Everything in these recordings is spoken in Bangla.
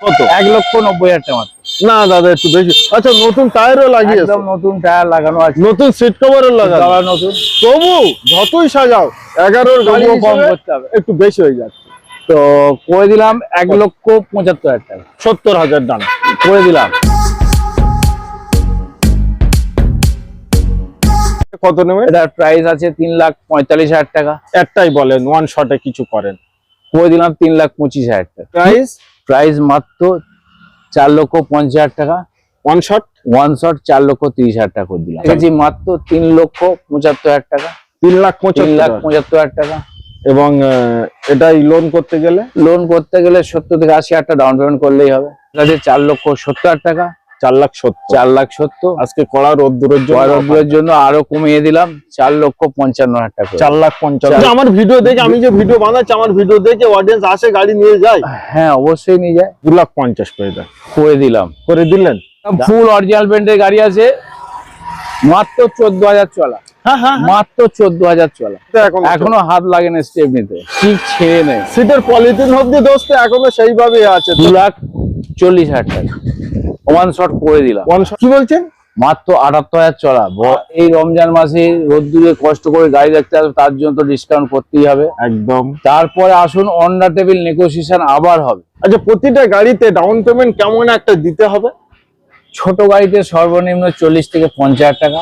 কত? এক লক্ষ নব্বই হাজার টাকা না দাদা একটু বেশি। আচ্ছা নতুন টায়ারও লাগিয়েছে? একদম নতুন টায়ার লাগানো আছে। নতুন সিট কভারও লাগানো। নতুন। তবু যতই সাজাও এগারোর গাড়ি কম করতে হবে। একটু বেশি হয়ে যাচ্ছে। তো করে দিলাম এক লক্ষ পঁচাত্তর হাজার টাকা। সত্তর হাজার দাম। করে দিলাম। কত নেবে? এটার প্রাইস আছে তিন লাখ পঁয়তাল্লিশ হাজার টাকা। একটাই বলেন ওয়ান শটে কিছু করেন। করে দিলাম তিন লাখ পঁচিশ হাজার টাকা। প্রাইস প্রাইস মাত্র চার লক্ষ পঞ্চাশ হাজার টাকা। ওয়ান শট ওয়ান শট চার লক্ষ তিরিশ হাজার টাকা করে দিলাম। কেজি মাত্র তিন লক্ষ পঁচাত্তর হাজার টাকা। তিন লাখ পঁচিশ লাখ পঁচাত্তর পঁচাত্তর হাজার টাকা। এবং এটাই লোন করতে গেলে? লোন করতে গেলে সত্তর থেকে আশি হাজার টাকা ডাউন পেমেন্ট করলেই হবে। চার লক্ষ সত্তর হাজার টাকা। চার লাখ সত্তর। চার লাখ সত্তর? আজকে কড়া রোদ্দুরের জন্য বড়গুলোর জন্য আরও কমিয়ে দিলাম চার লক্ষ পঞ্চান্ন হাজার টাকা চার লাখ পঞ্চান্ন। আমার ভিডিও দেখে আমি যে ভিডিও বানাচ্ছি আমার ভিডিও দেখে অডিয়েন্স আসে গাড়ি নিয়ে যায়? হ্যাঁ অবশ্যই নিয়ে যায়। দু লাখ পঞ্চাশ করে দেয় করে দিলাম। করে দিলেন? ফুল অরিজিনাল পেন্টের গাড়ি আছে। মাত্র চোদ্দ হাজার চলা। হ্যাঁ হ্যাঁ মাত্র চোদ্দ হাজার চলা। এখন এখনও হাত লাগে না স্টেপ নিতে। ঠিক ছেড়ে নেই সিটের পলিথিন অব্দি দোস্ত এখনও সেইভাবে আছে। দু লাখ চল্লিশ হাজার টাকা। ওয়ান শট করে দিলাম। ওয়ান কি বলছেন? মাত্র আটাত্তর হাজার ব- এই রমজান মাসে রোদ্দুরে কষ্ট করে গাড়ি দেখতে হবে তার জন্য তো ডিসকাউন্ট করতেই হবে। একদম। তারপরে আসুন অন্ডার টেবিল নেগোসিয়েশন আবার হবে। আচ্ছা প্রতিটা গাড়িতে ডাউন পেমেন্ট কেমন একটা দিতে হবে? ছোট গাড়িতে সর্বনিম্ন চল্লিশ থেকে পঞ্চাশ টাকা।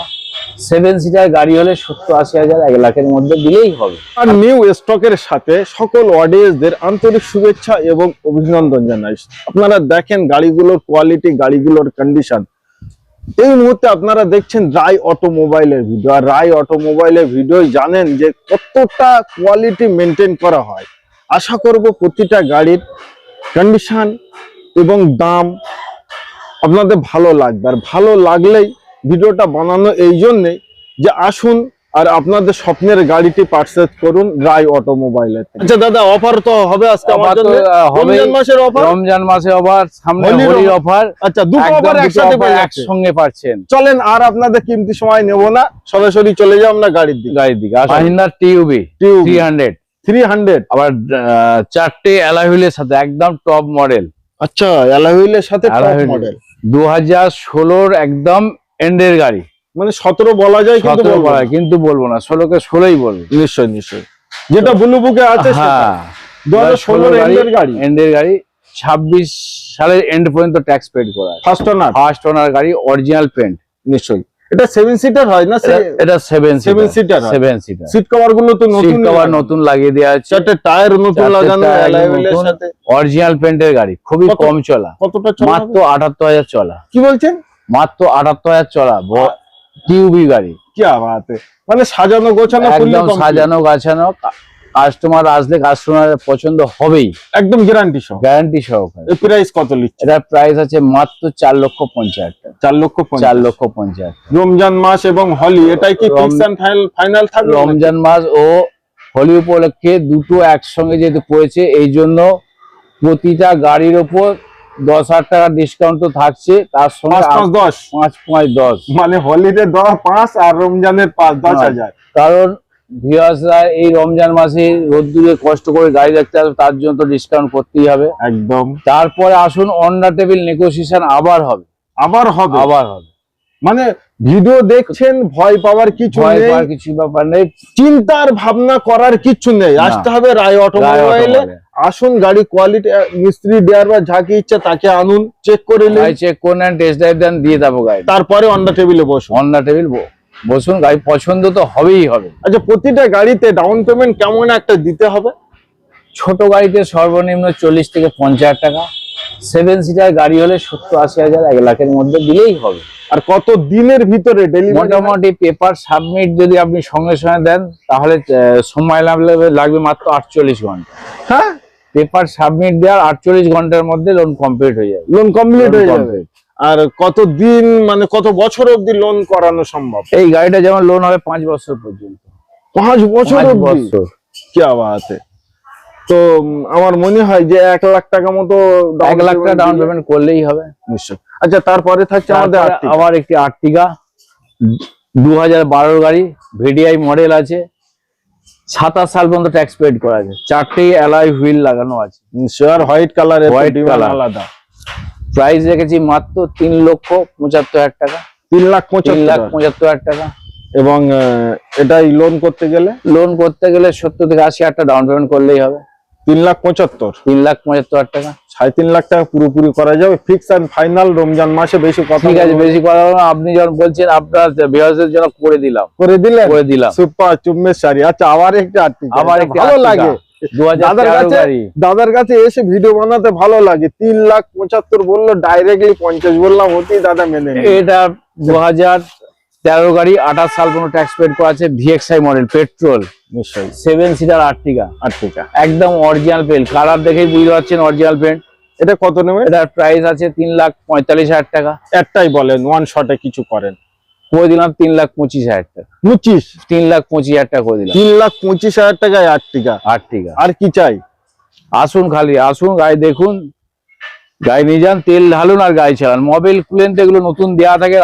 সেভেন সিটার গাড়ি হলে সত্তর আশি হাজার, এক লাখের মধ্যে দিলেই হবে। আর নিউ স্টকের সাথে সকল অডিয়েন্সদের আন্তরিক শুভেচ্ছা এবং অভিনন্দন জানাই। আপনারা দেখেন গাড়িগুলোর কোয়ালিটি গাড়িগুলোর কন্ডিশন এই মুহূর্তে আপনারা দেখছেন রায় অটোমোবাইলের ভিডিও আর রায় অটোমোবাইলের ভিডিও জানেন যে কতটা কোয়ালিটি মেনটেন করা হয়। আশা করব প্রতিটা গাড়ির কন্ডিশন এবং দাম আপনাদের ভালো লাগবে। আর ভালো লাগলেই ভিডিওটা বানানো এই জন্যে যে আসুন আর আপনাদের স্বপ্নের গাড়িটি পারচেজ করুন রায় অটোমোবাইলে আচ্ছা দাদা অফার তো হবে আজকে আমার জন্য। রমজান মাসের অফার রমজান মাসে আবার সামনে হোলির অফার আচ্ছা দুটো অফার একসাথে একসঙ্গে পাচ্ছেন। চলেন আর আপনাদের কিমতি সময় নেব না। সরাসরি চলে যাও আমরা গাড়ির দিকে। গাড়ির দিকে মাহিন্দার TUV three hundred three hundred আবার আহ, চারটে অ্যালাহুইলের সাথে একদম টপ মডেল আচ্ছা অ্যালাহুইলের সাথে Alloy মডেল দু হাজার ষোলোর একদম এন্ডের গাড়ি। মানে সতেরো বলা যায় কিন্তু সতেরো বলব না। কিন্তু বলব না। ষোলোকে ষোলোই বলব। নিশ্চয় নিশ্চয় যেটা ব্লু বুকে আছে হ্যাঁ। দু হাজার ষোলোর এন্ডের গাড়ি এন্ডের গাড়ি ছাব্বিশ সালের এন্ড পর্যন্ত ট্যাক্স পেড করা ফার্স্ট ওনার ফার্স্ট ওনার গাড়ি অরিজিনাল পেন্ট নিশ্চয়ই। এটা সেভেন সিটার হয় না? এটা সেভেন seater হয়। সেভেন সিটার সিট কভারগুলো তো নতুন কভার নতুন লাগিয়ে দেওয়া আছে। চারটে টায়ার নতুন লাগানো অরিজিনাল পেন্টের গাড়ি খুবই কম চলা। কতটা চলা মাত্র আটাত্তর হাজার চলা। কি বলছেন? মাত্র আটাত্তর হাজার চলা টিউবি গাড়ি। মানে সাজানো গোছানো একদম সাজানো গাছানো কাস্টমার আসলে কাস্টমার পছন্দ হবেই। একদম গ্যারান্টি সহ। গ্যারান্টি সহকারে। প্রাইস কত লিখছে? এটার প্রাইস আছে মাত্র চার লক্ষ পঞ্চাশ টাকা। চার লক্ষ চার লক্ষ পঞ্চাশ রমজান মাস এবং হলি এটাই কি ফাইনাল থাকবে রমজান মাস ও হোলি উপলক্ষে দুটো একসঙ্গে যেহেতু পড়েছে এই জন্য প্রতিটা গাড়ির ওপর দশ হাজার টাকা ডিসকাউন্ট তো থাকছে তার সঙ্গে দশ? পাঁচ পাঁচ দশ। মানে হলিডে দশ পাঁচ আর রমজানের পাঁচ দশ হ্যাঁ। হাজার। কারণ ভিউয়ার্সরা এই রমজান মাসে রোদ্দুরে কষ্ট করে গাড়ি দেখতে আসবে তার জন্য তো ডিসকাউন্ট করতেই হবে। একদম। তারপরে আসুন অন্ডার টেবিল নেগোসিয়েশন আবার হবে। আবার হবে? আবার হবে। মানে ভিডিও দেখছেন ভয় পাওয়ার কিছু নেই। কিছু ব্যাপার নেই। চিন্তার ভাবনা করার কিছু নেই। আসতে হবে রায় অটোমোবাইলে। আসুন গাড়ি কোয়ালিটি মিস্ত্রি দেওয়ার ড্রাইভার যাকে ইচ্ছা তাকে আনুন চেক করে নিন। চেক করে নেন টেস্ট ড্রাইভ দেন দিয়ে দেবো গাড়ি। তারপরে অন্ডা টেবিলে বসুন। অন্ডার টেবিল বসুন গাড়ি পছন্দ তো হবেই হবে। আচ্ছা প্রতিটা গাড়িতে ডাউন পেমেন্ট কেমন একটা দিতে হবে? ছোট গাড়িতে সর্বনিম্ন চল্লিশ থেকে পঞ্চাশ টাকা। সেভেন সিটার গাড়ি হলে সত্তর আশি হাজার এক লাখের মধ্যে দিলেই হবে। আর কত দিনের ভিতরে মোটামুটি পেপার সাবমিট যদি আপনি সঙ্গে সঙ্গে দেন তাহলে সময় লাগবে লাগবে মাত্র আটচল্লিশ ঘণ্টা। হ্যাঁ? পেপার সাবমিট দেওয়ার আটচল্লিশ ঘণ্টার মধ্যে লোন কমপ্লিট হয়ে যাবে। লোন কমপ্লিট হয়ে যাবে। আর কত দিন মানে কত বছর অবধি লোন করানো সম্ভব? এই গাড়িটা যেমন লোন হবে পাঁচ বছর পর্যন্ত। পাঁচ বছর বছর। কি আবাতে। তো আমার মনে হয় যে এক লাখ টাকা মতো এক লাখ টাকা ডাউন পেমেন্ট করলেই হবে। নিশ্চয়। আচ্ছা তারপরে থাকছে আমাদের আবার একটি আর্টিকা দু হাজার বারোর গাড়ি ভিডিআই মডেল আছে। সাতাশ সাল পর্যন্ত ট্যাক্স পেড করা আছে। চারটি অ্যালয় হুইল লাগানো আছে। নিশ্চয় হোয়াইট কালারের হোয়াইট কালার আলাদা। প্রাইস রেখেছি মাত্র তিন লক্ষ পঁচাত্তর হাজার টাকা। তিন লাখ পঁচিশ লাখ পঁচাত্তর পঁচাত্তর হাজার টাকা। এবং এটাই লোন করতে গেলে? লোন করতে গেলে সত্তর থেকে আশি হাজার টাকা ডাউন পেমেন্ট করলেই হবে। তিন লাখ পঁচাত্তর। তিন লাখ পঁচাত্তর টাকা। সাড়ে তিন লাখ টাকা পুরোপুরি করা যাবে। ফিক্স অ্যান্ড ফাইনাল রমজান মাসে বেশি কথা ঠিক আছে। বেশি কথা না। আপনি যখন বলছেন আপনার বিহারের জন্য করে দিলাম। করে দিলে করে দিলাম। সুপার চুম্মেশ সারি আচ্ছা আবার একটি আর্টিকেল আবার একটি ভালো লাগে। দাদার কাছে দাদার কাছে এসে ভিডিও বানাতে ভালো লাগে। তিন লাখ পঁচাত্তর বলল ডাইরেক্টলি পঞ্চাশ বললাম অতি দাদা মেনে এটা দু হাজার তেরো গাড়ি আঠাশ সাল কোনো ট্যাক্স পেড করা আছে ভিএক্সআই মডেল পেট্রোল নিশ্চয়ই। সেভেন সিটার আর্টিকা আর্টিকা একদম অরিজিনাল পেন্ট কালার দেখেই বুঝতে পারছেন অরিজিনাল পেন্ট এটা কত নেবে? এটার প্রাইস আছে তিন লাখ পঁয়তাল্লিশ হাজার টাকা। একটাই বলেন ওয়ান শটে কিছু করেন। করে দিলাম তিন লাখ পঁচিশ হাজার টাকা। পঁচিশ? তিন লাখ পঁচিশ হাজার টাকা করে দিলাম। তিন লাখ পঁচিশ হাজার টাকায় আর্টিকা আর্টিকা আর কি চাই? আসুন খালি আসুন গাড়ি দেখুন গাড়ি নিয়ে যান তেল ঢালুন আর গায়ে চালান মোবাইল খুলেন তো এগুলো নতুন দেওয়া থাকে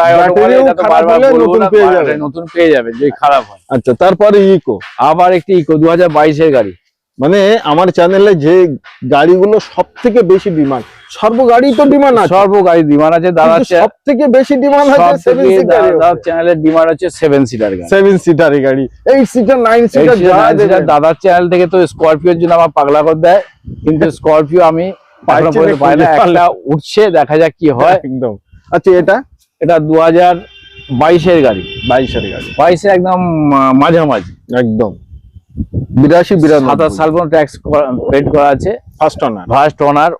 নতুন পেয়ে যাবেন। যদি খারাপ হয়। আচ্ছা তারপরে ইকো আবার একটি ইকো দু হাজার গাড়ি। মানে আমার চ্যানেলে যে গাড়িগুলো সব থেকে বেশি ডিমান্ড সর্ব গাড়ি তো ডিমান্ড আছে। সর্ব গাড়ি ডিমান্ড আছে দাদা সব থেকে বেশি ডিমান্ড আছে সেভেন সিটার দাদার চ্যানেলের ডিমান্ড আছে সেভেন সিটার গাড়ি। সেভেন সিটার গাড়ি এইট সিটার নাইন সিটার দাদার চ্যানেল থেকে তো স্করপিওর জন্য আমার পাগলা করে দেয়। কিন্তু স্করপিও আমি একটা উঠছে দেখা যাক কি হয়। একদম। আচ্ছা এটা? এটা দু হাজার বাইশের গাড়ি। বাইশের গাড়ি। বাইশে একদম মাঝামাঝি। একদম। বিরাশি বিরানব্বই। সাতাশ সাল পর্যন্ত ট্যাক্স পেড করা আছে। First owner first owner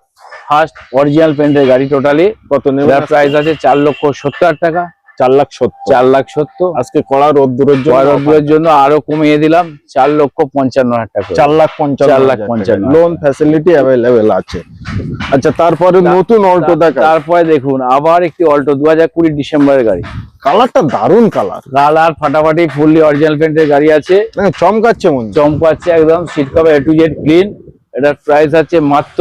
first original পেন্টের গাড়ি টোটালি কত নেবে প্রাইস আছে চার লক্ষ সত্তর টাকা। চার লাখ সত্তর। চার লাখ সত্তর। আজকে কড়া রোদ্দুরের জন্য রোদ্দুরের জন্য আরও কমিয়ে দিলাম চার লক্ষ পঞ্চান্ন হাজার টাকা। চার লাখ পঞ্চান্ন চার লাখ পঞ্চান্ন লোন ফ্যাসিলিটি অ্যাভেলেবেল আছে। আচ্ছা তারপরে নতুন অল্টো দেখা তারপরে দেখুন আবার একটি অল্টো দু হাজার কুড়ি ডিসেম্বরের গাড়ি। কালারটা দারুণ কালার। লাল আর ফাটাফাটি ফুললি অরিজিনাল পেন্টের গাড়ি আছে। চমকাচ্ছে মন চমকাচ্ছে একদম seat cover A to Z clean এটার প্রাইস আছে মাত্র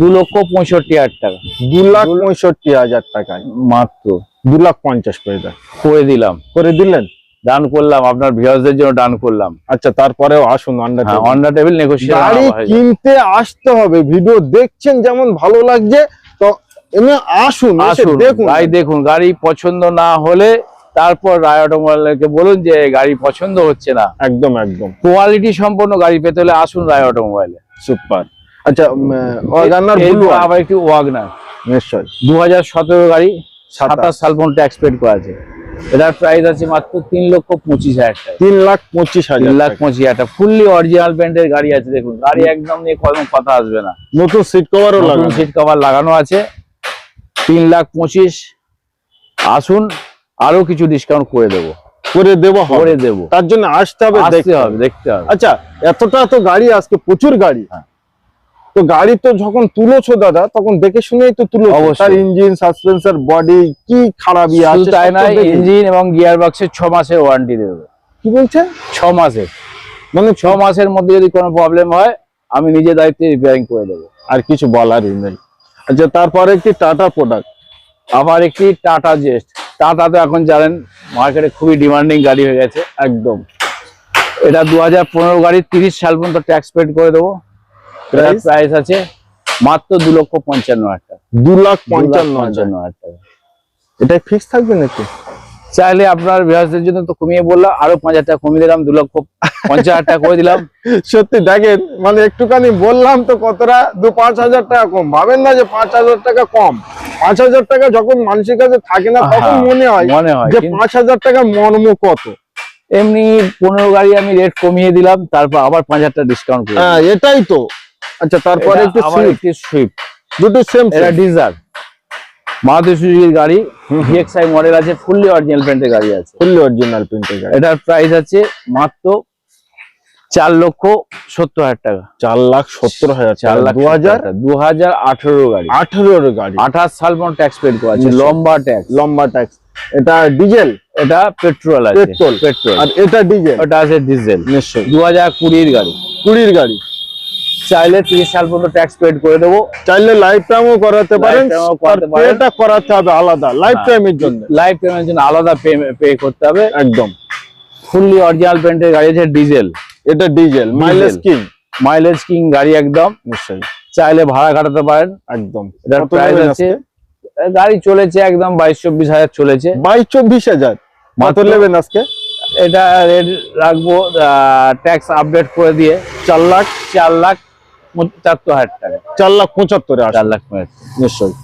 দু লক্ষ পঁয়ষট্টি হাজার টাকা। দু লাখ পঁয়ষট্টি হাজার টাকায়। মাত্র। দু লাখ পঞ্চাশ করে দেয় করে দিলাম। করে দিলেন? ডান করলাম আপনার ভিউয়ার্সদের জন্য ডান করলাম। আচ্ছা তারপরেও আসুন আন্ডার হ্যাঁ টেবিল নেগোসিয়েশন গাড়ি কিনতে আসতে হবে। ভিডিও দেখছেন যেমন ভালো লাগছে তো এমনি আসুন আসুন দেখুন। গাড়ি দেখুন। গাড়ি পছন্দ না হলে তারপর রায় অটোমোবাইলকে বলুন যে গাড়ি পছন্দ হচ্ছে না। একদম একদম। কোয়ালিটি সম্পন্ন গাড়ি পেতে হলে আসুন রায় অটোমোবাইলে। সুপার আচ্ছা ওয়াগানার আবার একটি ওয়াগনার। নিশ্চয় দু হাজার সতেরো গাড়ি সাতাশ। সাল পর্যন্ত পেড করা আছে। এটার প্রাইস আছে মাত্র তিন লক্ষ পঁচিশ হাজার টাকা। তিন লাখ পঁচিশ হাজার তিন লাখ পঁচিশ হাজার টাকা। ফুললি অরিজিনাল পেন্টের গাড়ি আছে দেখুন। গাড়ি একদম নিয়ে কোনো কথা আসবে না। নতুন সিট কভারও লাগানো। সিট কভার লাগানো আছে। তিন লাখ পঁচিশ। আসুন আরও কিছু ডিসকাউন্ট করে দেবো। করে দেবো করে দেবো। তার জন্য আসতে হবে দেখতে হবে দেখতে হবে। আচ্ছা এতটা তো গাড়ি আজকে প্রচুর গাড়ি। হ্যাঁ। তো গাড়ি তো যখন তুলেছো দাদা তখন দেখে শুনেই তো তুলো। তার ইঞ্জিন সাসপেন্সার বডি কি খারাপই আছে তাই দেখি। ইঞ্জিন এবং গিয়ার বক্সের ছ মাসের ওয়ারেন্টি দেবে। কি বলছেন? ছ মাসের। মানে ছ মাসের মধ্যে যদি কোনো প্রবলেম হয় আমি নিজে দায়িত্বে রিপেয়ারিং করে দেবো। আর কিছু বলারই নেই। আচ্ছা তারপরে একটি টাটা প্রোডাক্ট আবার একটি টাটা জেস্ট টাটা তো এখন জানেন মার্কেটে খুবই ডিমান্ডিং গাড়ি হয়ে গেছে একদম। এটা দু হাজার পনেরো গাড়ি তিরিশ সাল পর্যন্ত ট্যাক্স পেড করে দেবো? প্রাইস আছে মাত্র দু লক্ষ পঞ্চান্ন হাজার টাকা। দু লাখ পঞ্চান্ন পঞ্চান্ন হাজার টাকা। এটা ফিক্স থাকবে নাকি? চাইলে আপনার বিহাসদের জন্য তো কমিয়ে বললাম আরও পাঁচ হাজার টাকা কমিয়ে দিলাম দু লক্ষ পঞ্চাশ হাজার টাকা করে দিলাম। সত্যি দেখেন মানে একটুখানি বললাম তো কতটা দু পাঁচ হাজার টাকা কম। ভাবেন না যে পাঁচ হাজার টাকা কম। পাঁচ হাজার টাকা যখন মানুষের কাছে থাকে না তখন মনে হয় মনে হয় যে পাঁচ হাজার টাকা মর্ম কত। এমনি পনেরো গাড়ি আমি রেট কমিয়ে দিলাম তারপর আবার পাঁচ হাজার টাকা ডিসকাউন্ট করে হ্যাঁ এটাই তো। আচ্ছা তারপরে এটা একটু সুইফট সুইফট দুটো সেম এটা ডিজার মারুতি সুজুকির গাড়ি ভিএক্সআই মডেল আছে ফুললি অরিজিনাল প্রিন্টের গাড়ি আছে। ফুললি অরিজিনাল প্রিন্টের গাড়ি। এটার প্রাইস আছে মাত্র চার লক্ষ সত্তর হাজার টাকা। চার লাখ সত্তর হাজার চার লাখ দু হাজার দু হাজার আঠেরো গাড়ি। আঠেরোর গাড়ি। আঠাশ সাল পর্যন্ত ট্যাক্স পেড করা আছে লম্বা ট্যাক্স লম্বা ট্যাক্স এটা ডিজেল এটা পেট্রোল আছে পেট্রোল পেট্রোল আর এটা ডিজেল ওটা আছে ডিজেল নিশ্চয়ই। দু হাজার কুড়ির গাড়ি। কুড়ির গাড়ি। চাইলে তিরিশ সাল পর্যন্ত ট্যাক্স পেড করে দেবো। চাইলে লাইফ টাইমও করাতে পারেন আর করাতে হবে আলাদা লাইফ হ্যাঁ। টাইমের জন্য। লাইফ টাইমের জন্য আলাদা পে করতে হবে। একদম। ফুললি অরিজিনাল পেন্টের গাড়ি আছে ডিজেল এটা diesel mileage king mileage king গাড়ি একদম। নিশ্চয়ই। চাইলে ভাড়া কাটাতে পারেন। একদম। এটার প্রাইস আছে? গাড়ি চলেছে একদম বাইশ চব্বিশ হাজার চলেছে। বাইশ চব্বিশ হাজার। মাত্র- নেবেন আজকে? এটা রেট রাখব ট্যাক্স আপডেট করে দিয়ে। চার লাখ। চার লাখ পঁচাত্তর হাজার টাকা। চার লাখ পঁচাত্তরে চার লাখ নিশ্চয়ই।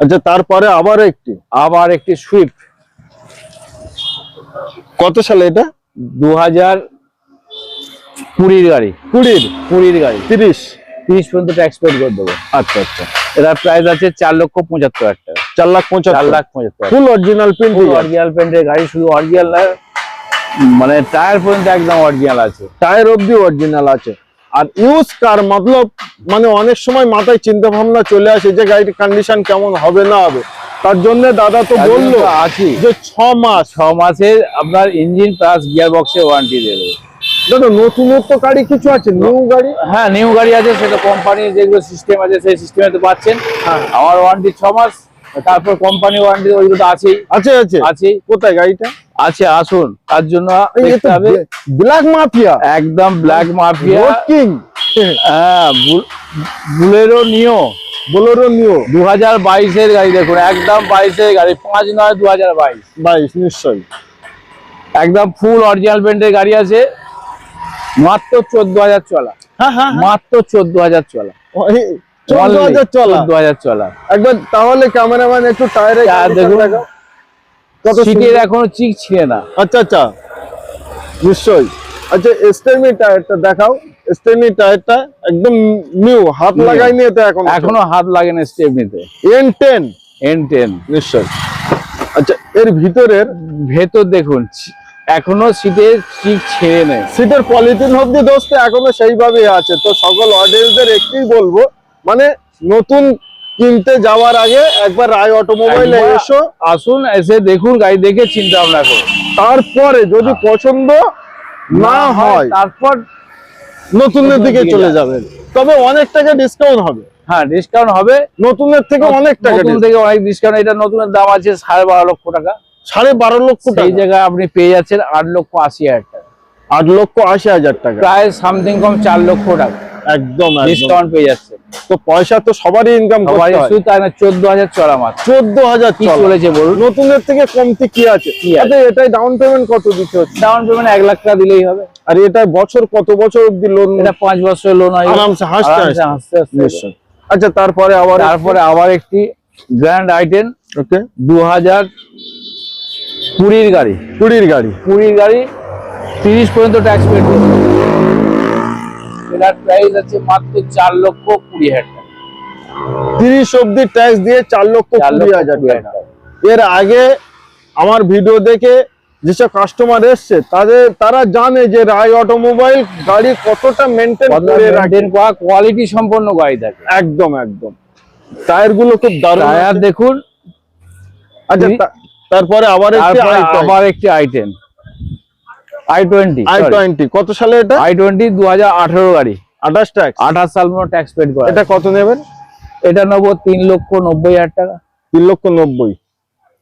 আচ্ছা তারপরে আবার একটি? আবার একটি সুইফট কত সালে এটা? দু হাজার কুড়ির গাড়ি। কুড়ির? কুড়ির গাড়ি। তিরিশ। তিরিশ পর্যন্ত ট্যাক্স পেড করে দেবো। আচ্ছা আচ্ছা। এটার প্রাইস আছে চার লক্ষ পঁচাত্তর হাজার টাকা। চার লাখ চার পঁচাত্তর লাখ পঁচাত্তর ফুল অরিজিনাল প্রিন্ট অরিজিনাল পেন্টের গাড়ি শুধু অরিজিনাল মানে টায়ার পর্যন্ত একদম অরিজিনাল আছে। টায়ার অব্দি অরিজিনাল আছে। আর ইউজ কার মতলব মানে অনেক সময় মাথায় চিন্তা ভাবনা চলে আসে যে গাড়ির কন্ডিশন কেমন হবে না হবে। তার জন্য দাদা তো বলল আছি। যে ছ মাস। ছ মাসের আপনার ইঞ্জিন প্লাস গিয়ার বক্সে ওয়ারেন্টি দেবে। দাদা নতুনত্ব গাড়ি কিছু আছে? নিউ গাড়ি? হ্যাঁ নিউ গাড়ি আছে সেটা কোম্পানির যেগুলো সিস্টেম আছে সেই সিস্টেমে তো পাচ্ছেন। হ্যাঁ। আমার ওয়ারেন্টি ছ মাস তারপর কোম্পানি ওয়ারেন্টি ওইগুলো তো আছেই। আছে আছে। আছেই। কোথায় গাড়িটা? আছে আসুন। তার জন্য দেখতে হবে। ব্ল্যাক মাফিয়া একদম ব্ল্যাক মাফিয়া রোড কিং হ্যাঁ বুলেরো নিও। Bolero Neo. দু হাজার বাইশের গাড়ি দেখুন একদম বাইশের গাড়ি পাঁচ নয় দু হাজার বাইশ। বাইশ নিশ্চয়ই। একদম ফুল অরিজিনাল পেন্টের গাড়ি আছে। মাত্র চোদ্দ হাজার চলা। হ্যাঁ হ্যাঁ মাত্র চোদ্দ হাজার চলা। একবার তাহলে ক্যামেরাম্যান একটু টায়ারে। কত সিটের এখনও চিক না। আচ্ছা আচ্ছা। নিশ্চয়ই। আচ্ছা স্টেমি টায়ারটা দেখাও। স্টেমি টায়ারটা একদম নিউ হাত। লাগাইনি এখন এখনও হাত লাগে না স্টেপনিতে এন টেন এন টেন নিশ্চয় আচ্ছা এর ভিতরের ভেতর দেখুন এখনও সিটের চিক ছেড়ে নেই। সিটের পলিথিন অব্দি দোস্ত এখনও সেইভাবেই আছে। তো সকল অডিয়েন্সদের একটাই বলব মানে নতুন কিনতে যাওয়ার আগে একবার রায় অটোমোবাইল এসো। আসুন এসে দেখুন গাড়ি দেখে চিন্তা ভাবনা করুন। তারপরে যদি পছন্দ না হয় তারপর নতুনের দিকে চলে যাবেন। তবে অনেক টাকা ডিসকাউন্ট হবে। হ্যাঁ ডিসকাউন্ট হবে। নতুনের থেকে অনেক টাকা নতুন থেকে অনেক ডিসকাউন্ট এটা নতুনের দাম আছে সাড়ে বারো লক্ষ টাকা। সাড়ে বারো লক্ষ টাকা। জায়গায় আপনি পেয়ে যাচ্ছেন আট লক্ষ আশি হাজার টাকা। আট লক্ষ আশি হাজার টাকা। প্রায় সামথিং কম চার লক্ষ টাকা। একদম ডিসকাউন্ট পেয়ে যাচ্ছে। তো পয়সা তো সবারই ইনকাম হয়। শুধু তাই না চোদ্দ হাজার চড়া মাত্র। চোদ্দ হাজার কি চলেছে বলুন? নতুনের থেকে কমতি কি আছে? আচ্ছা এটাই ডাউন পেমেন্ট কত দিতে হচ্ছে? ডাউন পেমেন্ট এক লাখ টাকা দিলেই হবে। আর এটা বছর কত বছর অব্দি লোন এটা পাঁচ বছর লোন হয়। আরামসে হাসতে হাসতে। হাসতে হাসতে আচ্ছা তারপরে আবার তারপরে আবার একটি গ্র্যান্ড আইটেন ওকে। দু হাজার কুড়ির গাড়ি। কুড়ির গাড়ি। কুড়ির গাড়ি তিরিশ পর্যন্ত ট্যাক্স পেড করতে প্রাইস আছে মাত্র চার লক্ষ কুড়ি হাজার টাকা। তিরিশ অব্দি ট্যাক্স দিয়ে চার লক্ষ কুড়ি হাজার টাকা। এর আগে আমার ভিডিও দেখে যেসব কাস্টমার এসছে তাদের তারা জানে যে রায় অটোমোবাইল গাড়ি কতটা মেনটেন করে রাখে। কোয়ালিটি সম্পন্ন গাড়ি থাকে একদম একদম। টায়ারগুলো খুব দারুণ টায়ার দেখুন আচ্ছা তারপরে আবার আবার একটি i ten i twenty i twenty কত সালে এটা? আই টোয়েন্টি দু হাজার আঠেরো গাড়ি। আঠাশ ট্যাক্স আঠাশ সাল পর্যন্ত ট্যাক্স পেড করা এটা কত নেবেন? এটা নেব তিন লক্ষ নব্বই হাজার টাকা। তিন লক্ষ নব্বই।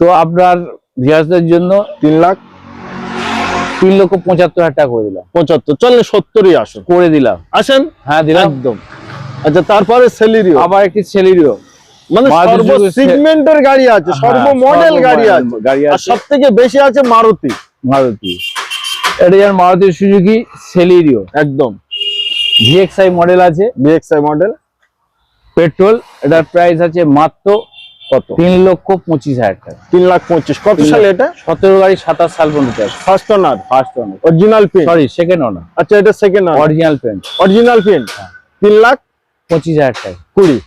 তো আপনার ভিয়াসদের জন্য তিন লাখ। তিন লক্ষ পঁচাত্তর হাজার টাকা করে দিলাম। পঁচাত্তর চলে সত্তরই আসুন। করে দিলাম। আসেন? হ্যাঁ দিলাম। একদম। আচ্ছা তারপরে সেলিরিও আবার একটি সেলিরিও মানে সর্ব সুজুকি গাড়ি আছে সর্ব মডেল গাড়ি আছে। হ্যাঁ, গাড়ি আর সব থেকে বেশি আছে মারুতি। মারুতি। এটা যেমন মারুতি সুজুকি সেলিরিও একদম। ভিএক্সআই মডেল আছে। বিএক্সআই মডেল পেট্রোল এটার প্রাইস আছে মাত্র কত? তিন লক্ষ পঁচিশ হাজার টাকা। তিন লাখ পঁচিশ। কত সালে এটা? সতেরো গাড়ি সাতাশ সাল পর্যন্ত first owner first owner original pin sorry second owner আচ্ছা এটা second owner original paint original pin তিন লাখ পঁচিশ হাজার টাকা। কুড়ি।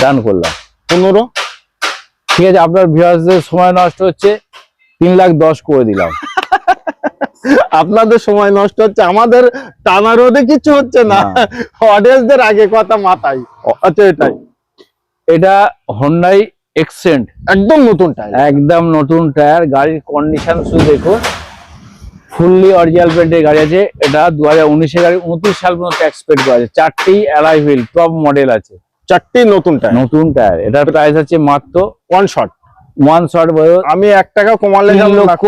ডান করলাম। পনেরো? ঠিক আছে আপনার ভিউয়ার্সদের সময় নষ্ট হচ্ছে। তিন লাখ দশ করে দিলাম। আপনাদের সময় নষ্ট হচ্ছে আমাদের টানা রোদে কিছু হচ্ছে না। অডিয়েন্সদের আগে কথা মাথায়। আচ্ছা এটাই এটা হন্ডাই এক্সেন্ট একদম নতুন টায়ার একদম নতুন টায়ার গাড়ির কন্ডিশন শুধু দেখো ফুললি অরিজিনাল পেন্টের গাড়ি আছে। এটা দু হাজার উনিশের গাড়ি উনত্রিশ সাল পর্যন্ত ট্যাক্স পেড করা আছে। চারটি অ্যালাই হুইল টপ মডেল আছে। চারটি নতুন টায়ার নতুন টায়ার এটার প্রাইস আছে মাত্র ওয়ান শট ওয়ান শট আমি এক টাকা কমালে লক্ষ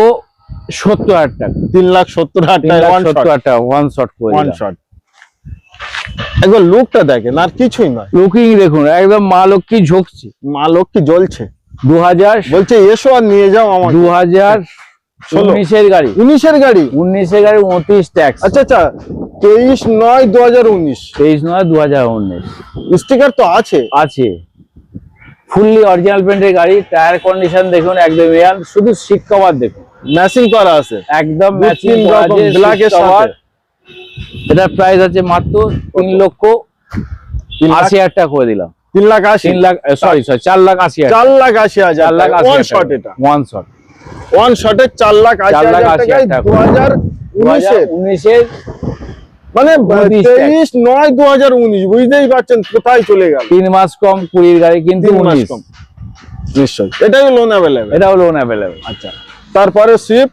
সত্তর হাজার টাকা। তিন লাখ সত্তর হাজার টাকা ওয়ান সত্তর হাজার টাকা ওয়ান শট ওয়ান শট একবার লুকটা দেখেন আর কিছুই নয়। লুকিং দেখুন একদম মা লক্ষ্মী ঝুঁকছে। মা লক্ষ্মী জ্বলছে। দু হাজার বলছে এসো আর নিয়ে যাও আমার দু হাজার উনিশের গাড়ি। উনিশের গাড়ি? উনিশের গাড়ি উনত্রিশ ট্যাক্স আচ্ছা আচ্ছা তেইশ নয় দু হাজার উনিশ। তেইশ নয় দু হাজার উনিশ। স্টিকার তো আছে। আছে। ফুললি অরিজিনাল পেন্টের গাড়ি টায়ার কন্ডিশন দেখুন একদম শুধু সিট কভার দেখুন। ম্যাচিং করা আছে। একদম ম্যাচিং black এর সাথে। এটার প্রাইস আছে মাত্র তিন লক্ষ তিন লাখ আশি হাজার টাকা করে দিলাম। তিন লাখ আশি। তিন লাখ সরি সরি চার লাখ আশি হাজার। চার লাখ আশি হাজার চার লাখ আশি ওয়ান শট এটা। ওয়ান শট ওয়ান শটে চার লাখ আশি চার লাখ হাজার টাকায় হাজার টাকা। দু হাজার দু হাজার উনিশের। উনিশের মানে উনত্রিশ টাকা। তেইশ নয় দু হাজার উনিশ বুঝতেই পারছেন কোথায় চলে গেল। তিন মাস কম কুড়ির গাড়ি কিন্তু তিন মাস উনিশ। কম। নিশ্চয় এটাই লোন অ্যাভেলেবেল এটাও লোন অ্যাভেলেবেল আচ্ছা। তারপরে সুইফট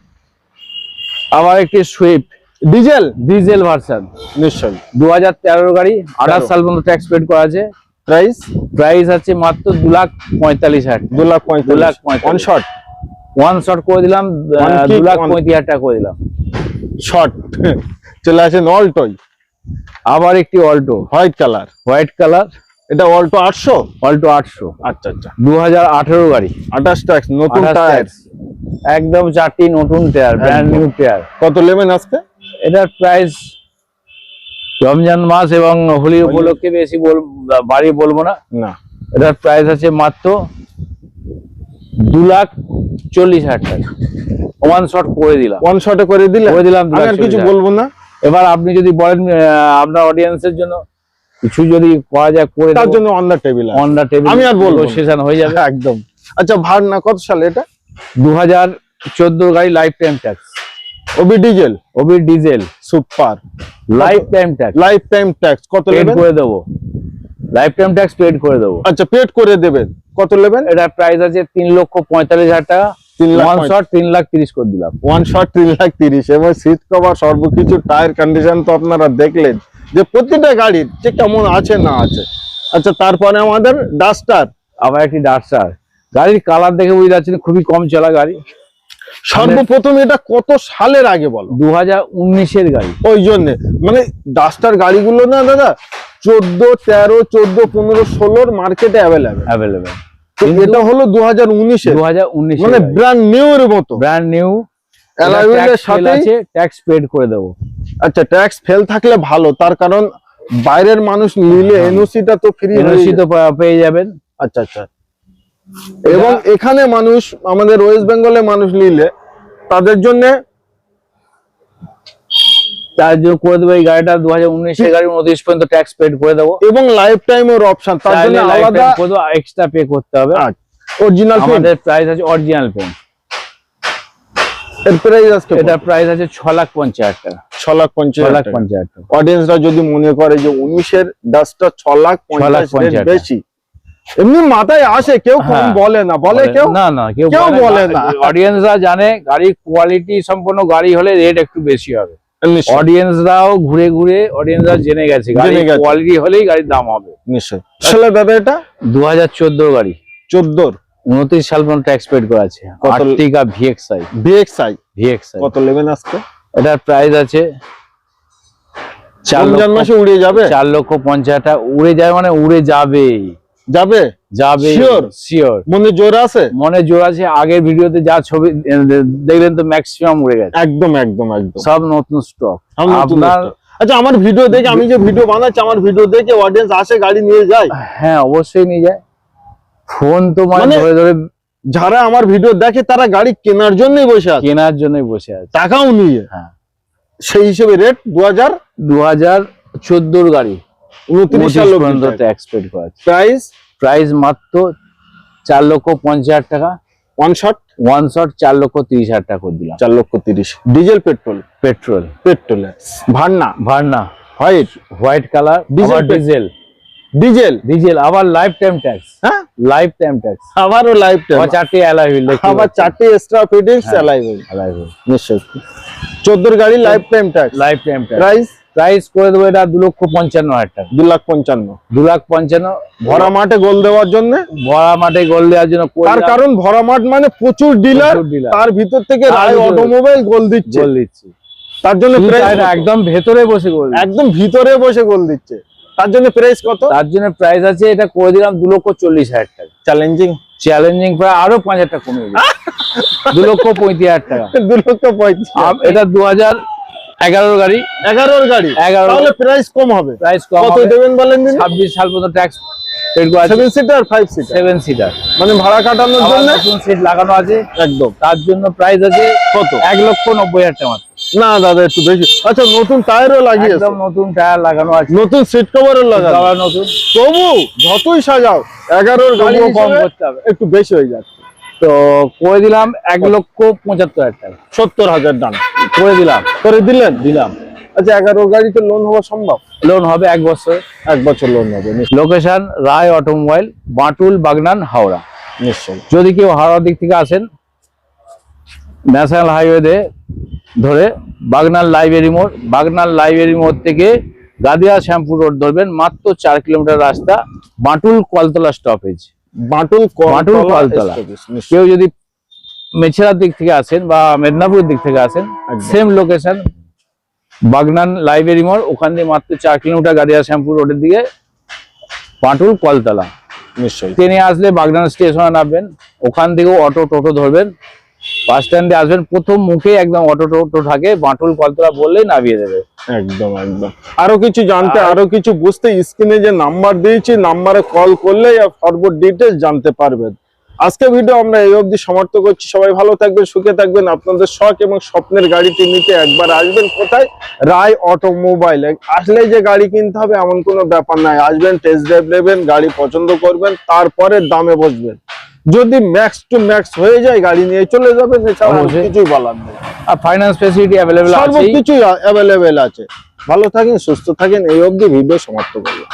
আবার একটি সুইফট ডিজেল ডিজেল ভার্সন নিশ্চয় দু হাজার তেরোর গাড়ি আঠাশ সাল পর্যন্ত ট্যাক্স পেড করা আছে। প্রাইস প্রাইস আছে মাত্র দু লাখ পঁয়তাল্লিশ হাজার। দু লাখ দু lakh. One shot one shot করে দিলাম দু লাখ পঁয়ত্রিশ হাজার টাকা করে দিলাম। শট চলে আসেন অল্টোই আবার একটি Alto white colour white colour এটা অল্টো আটশো? অল্টো আটশো। আচ্ছা আচ্ছা। দু হাজার আঠেরো গাড়ি। আঠাশ ট্যাক্স নতুন টায়ার একদম চারটি নতুন টায়ার ব্র্যান্ড নিউ টায়ার কত নেবেন আজকে? এটার প্রাইস রমজান মাস এবং হোলি উপলক্ষে বেশি বল বাড়ি বলব না। না। এটার প্রাইস আছে মাত্র দু লাখ চল্লিশ হাজার টাকা। ওয়ান শট করে দিলাম। ওয়ান শটে করে দিলে করে দিলাম, কিছু বলব না। এবার আপনি যদি বলেন আপনার অডিয়েন্সের জন্য কিছু যদি করা যায় করে তার জন্য on the table on the table আমি আর বলব না। নেগোসিয়েশন হয়ে যাবে। একদম। আচ্ছা ভার না কত সালে এটা? দু হাজার চোদ্দ গাড়ি লাইফ টাইম ট্যাক্স ওবি diesel. Obi diesel. Super. Lifetime tax lifetime tax কত পেড নেবেন? করে দেবো। লাইফ টাইম ট্যাক্স পেড করে দেবো। আচ্ছা পেড করে দেবেন। কত নেবেন? এটার প্রাইস আছে তিন লক্ষ পঁয়তাল্লিশ হাজার টাকা। ওয়ান শট তিন লাখ তিরিশ করে দিলাম। ওয়ান শট তিন লাখ তিরিশ। এবং সিট কভার সর্বকিছু টায়ার কন্ডিশন তো আপনারা দেখলেন। যে প্রতিটা গাড়ির যে কেমন আছে না আছে। আচ্ছা তারপরে আমাদের ডাস্টার। আবার একটি ডাস্টার। গাড়ির কালার দেখে বুঝতে পারছেন খুবই কম চলা গাড়ি। সর্বপ্রথম এটা কত সালের আগে বলো? দু হাজার উনিশের গাড়ি। ওই জন্য। মানে ডাস্টার গাড়িগুলো না দাদা চোদ্দ তেরো চোদ্দ পনেরো ষোলোর মার্কেটে অ্যাভেলেবেল অ্যাভেলেবেল এটা হলো দু হাজার উনিশে দু হাজার উনিশ মানে ব্র্যান্ড নিউ এর মতো। ব্র্যান্ড নিউ এর সাথেই- আছে ট্যাক্স পেড করে দেবো। আচ্ছা ট্যাক্স ফেল থাকলে ভালো তার কারণ বাইরের মানুষ নিলে এনওসিটা তো ফ্রি এনওসি তো পেয়ে যাবেন। আচ্ছা আচ্ছা। এবং এখানে মানুষ আমাদের ওয়েস্ট বেঙ্গলে মানুষ নিলে তাদের জন্য তার জন্য করে দেবো এই গাড়িটা দু হাজার উনিশের গাড়ি উনত্রিশ পর্যন্ত ট্যাক্স পেড করে দেবো। এবং লাইফ টাইমের অপশন তার জন্য আলাদা এক্সট্রা পে করতে হবে। অরিজিনাল আমাদের প্রাইস আছে অরিজিনাল পেন এর প্রাইস আজকে এটার প্রাইস আছে ছ লাখ পঞ্চাশ হাজার টাকা। লাখ পঞ্চাশ ছ লাখ হাজার টাকা। পঞ্চাশ হাজার টাকা। অডিয়েন্সরা যদি মনে করে যে লাখ বেশি এমনি মাথায় আসে কেউ কম হ্যাঁ। বলে না। বলে কেউ? না না কেউ বলে না। অডিয়েন্সরা জানে গাড়ির কোয়ালিটি সম্পন্ন গাড়ি হলে রেট একটু বেশি হবে। অডিয়েন্সরাও ঘুরে ঘুরে অডিয়েন্সরা জেনে গেছে। গাড়ির জেনে গেছে। কোয়ালিটি হলেই গাড়ির দাম হবে। নিশ্চয় আসলে দাদা এটা? দু হাজার চোদ্দ গাড়ি। চোদ্দোর। উনত্রিশ সাল পর্যন্ত পেড করা আছে কত- আর্টিকা ভিএক্সআই বিএক্সআই ভিএক্সআই কত নেবেন আজকে এটার প্রাইস আছে রমজান মাসে উড়ে যাবে? লক্ষ পঞ্চাশ হাজার টাকা উড়ে যায় মানে উড়ে যাবে। যাবে? যাবে। Sure? শিওর মনে জোর আছে? মনে জোর আছে আগের ভিডিওতে যা ছবি দেখলেন তো ম্যাক্সিমাম উড়ে গেছে। একদম একদম একদম। সব নতুন স্টক আপনার আচ্ছা আমার ভিডিও দেখে আমি যে ভিডিও বানাচ্ছি আমার ভিডিও দেখে অডিয়েন্স আসে গাড়ি নিয়ে যায়? হ্যাঁ অবশ্যই নিয়ে যায়। ফোন তো মানে মানে- ধরে ধরে যারা আমার ভিডিও দেখে তারা গাড়ি কেনার জন্যই বসে আছে। কেনার জন্যই বসে আছে। টাকাও নিয়ে। হ্যাঁ। সেই হিসেবে রেট দু হাজার দু হাজার চোদ্দোর গাড়ি। উনত্রিশ সাল পর্যন্ত ট্যাক্স পেড করা প্রাইস প্রাইস মাত্র চার লক্ষ পঞ্চাশ হাজার টাকা। ওয়ান শট ওয়ান শট চার লক্ষ তিরিশ হাজার টাকা করে দিলাম। চার লক্ষ তিরিশ। ডিজেল পেট্রোল পেট্রোল পেট্রোল ভান্না Verna white white colour pet- diesel diesel. Diesel আবার লাইফ টাইম ট্যাক্স হ্যাঁ? লাইফ টাইম ট্যাক্স আবারও লাইফ টাইম আবার চারটি অ্যালয় হুইল আবার চারটে এক্সট্রা ফিটিংস অ্যালয় হুইল নিশ্চয়ই। চোদ্দোর গাড়ি lifetime tax lifetime tax price price করে দেবো এটা দু লক্ষ পঞ্চান্ন হাজার টাকা। দু লাখ পঞ্চান্ন। দু লাখ পঞ্চান্ন। ভরা মাঠে গোল দেওয়ার জন্য? ভরা মাঠে গোল দেওয়ার জন্য তার কারণ ভরা মাঠ মানে প্রচুর ডিলার তার ভিতর থেকে রায় অটোমোবাইল গোল দিচ্ছে। গোল দিচ্ছি। তার জন্য? একদম ভেতরে বসে গোল। একদম ভিতরে বসে গোল দিচ্ছে। তার জন্য প্রাইস কত? তার জন্য প্রাইস আছে এটা করে দিলাম দু লক্ষ চল্লিশ হাজার টাকা। চ্যালেঞ্জিং চ্যালেঞ্জিং প্রায় আরও পাঁচ হাজার টাকা কমে যাবে দু লক্ষ পঁয়ত্রিশ হাজার টাকা। দু লক্ষ পঁয়ত্রিশ এটা দু হাজার এগারোর গাড়ি। এগারোর গাড়ি? এগারো তাহলে প্রাইস কম হবে। প্রাইস কম কত দেবেন বলেন ছাব্বিশ সাল পর্যন্ত tax seven seater five seater seven seater মানে ভাড়া কাটানোর জন্য? নতুন সিট লাগানো আছে। একদম। তার জন্য প্রাইস আছে কত? এক লক্ষ নব্বই হাজার টাকা। না দাদা একটু বেশি। আচ্ছা নতুন টায়ারও লাগিয়েছে? একদম নতুন টায়ার লাগানো আছে। নতুন সিট কভারও লাগানো? আবার নতুন। তবু যতই সাজাও এগারোর গাড়ি কম করতে হবে। একটু বেশি হয়ে যাচ্ছে। তো করে দিলাম এক লক্ষ পঁচাত্তর হাজার টাকা। সত্তর হাজার ডান করে দিলাম। করে দিলেন? দিলাম। আচ্ছা এগারোর গাড়িতে লোন হওয়া সম্ভব? লোন হবে এক বছর। এক বছর লোন হবে। Location Roy automobile Batul Bagnan Howrah. নিশ্চয়ই। যদি কেউ হাওড়ার দিক থেকে আসেন ন্যাশনাল হাইওয়েতে ধরে বাগনার লাইব্রেরি মোড় বাগনার লাইব্রেরি মোড় থেকে গাদিয়া শ্যামপুর রোড ধরবেন মাত্র চার কিলোমিটার রাস্তা বাঁটুল কলতলা স্টপেজ বাটুল বাটুল কলতলা। কেউ যদি মেছেরার দিক থেকে আসেন বা মেদিনীপুরের দিক থেকে আসেন সেম লোকেশন বাগনান লাইব্রেরি মোড় ওখান দিয়ে মাত্র চার কিলোমিটার গাদিয়া শ্যামপুর রোডের দিকে পাটুল কলতলা। নিশ্চয়ই। ট্রেনে আসলে বাগনান স্টেশনে নামবেন ওখান থেকেও অটো টোটো ধরবেন বাস স্ট্যান্ডে আসবেন প্রথম মুখে একদম অটো টোটো থাকে বাটুল কলতলা বললেই নামিয়ে দেবে। একদম একদম। আরও কিছু জানতে আরও কিছু বুঝতে স্ক্রিনে যে নাম্বার দিয়েছি নাম্বারে কল করলেই ফরওয়ার্ড ডিটেলস জানতে পারবেন। আজকে ভিডিও আমরা এই অবধি সমাপ্ত করছি। সবাই ভালো থাকবেন সুখে থাকবেন। আপনাদের শখ এবং স্বপ্নের গাড়িটি নিতে একবার আসবেন কোথায়? রায় অটোমোবাইল। আসলে যে গাড়ি কিনতে হবে এমন কোনো ব্যাপার নাই। আসবেন টেস্ট ড্রাইভ নেবেন গাড়ি পছন্দ করবেন তারপরে দামে বসবেন। যদি ম্যাক্স টু ম্যাক্স হয়ে যায় গাড়ি নিয়ে চলে যাবে এছাড়া কিছুই বলার নেই। আর ফাইন্যান্স ফেসিলিটি অ্যাভেলেবেল আছে কিছুই অ্যাভেলেবেল আছে। ভালো থাকেন সুস্থ থাকেন এই অবধি ভিডিও সমাপ্ত করলাম।